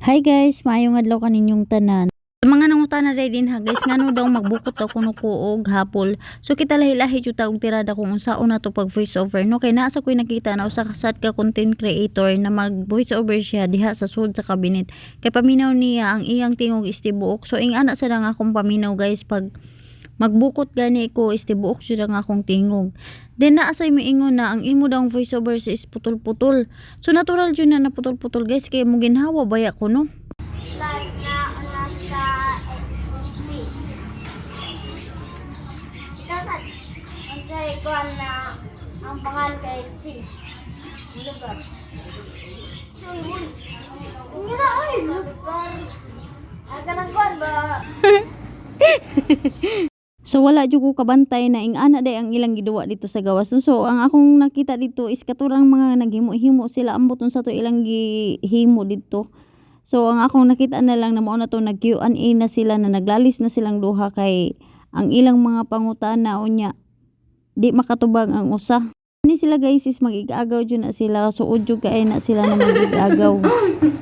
Hi guys, maayong adlaw kaninyong tanan. Mga nangutana na din ha guys, ngano daw magbukot daw kuno ko og hapol. So kita lahi-lahi jud ta og tirada kung unsaon na to pag voice over no kay naa sa koy nakita na usa ka sad ka content creator na mag voice over siya diha sa sud sa kabinet. Kay paminaw niya ang iyang tingog istibuok. So ing ana sa nga akong paminaw guys pag magbukot gani ko istibuok jud ang akong tingog. Then naa say miingon na ang imo daw voice over is putol-putol. So natural jud na naputol-putol guys kay mo ginhawa baya ko no. like na. Ikaw sa ang sa ikuan na ang pangalan kay C. Lugar. So, yun. Ang gina, ay, lugar. Ang ganang kuan ba? So wala jud ko kabantay na ing ana day ang ilang giduwa dito sa gawas. So, ang akong nakita dito is katurang mga naghimo-himo sila ambot sa to ilang gihimo dito. So ang akong nakita na lang na mao na to nag Q&A na sila na naglalis na silang duha kay ang ilang mga pangutana unya di makatubag ang usa. Ni sila guys is magigagaw jud na sila so udyo kay na sila na magigagaw.